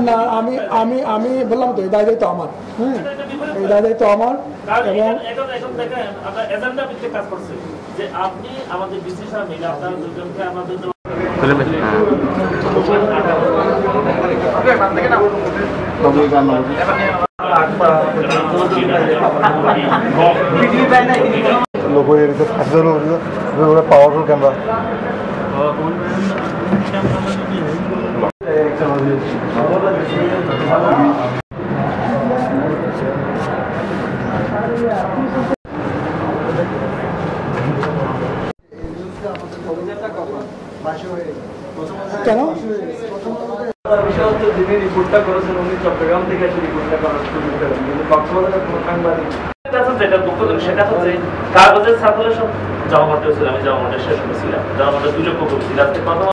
না আমি আমি আমি বললাম তো এই দায় দায়িত্ব আমার। হ্যাঁ এই দায় দায়িত্ব আমার এবং আপনি আমাদের ডিসিশন নিলে দুজনকে আমাদের লোগো এরিতে ফাঁসিতে লোগো পাওয়ারফুল ক্যামেরা কেন? বিষয় হচ্ছে যিনি রিপোর্টটা করেছেন উনি চট্টগ্রাম থেকে এসে রিপোর্টটা করার সুযোগ পেলেন কিন্তু কক্সবাজারের কোনো সাংবাদিক যেটা দুঃখজনক সেটা হচ্ছে কাগজের সার্কুলেশন আমি জমা শেষ করেছিলাম জমা লক্ষ করেছিলাম কথা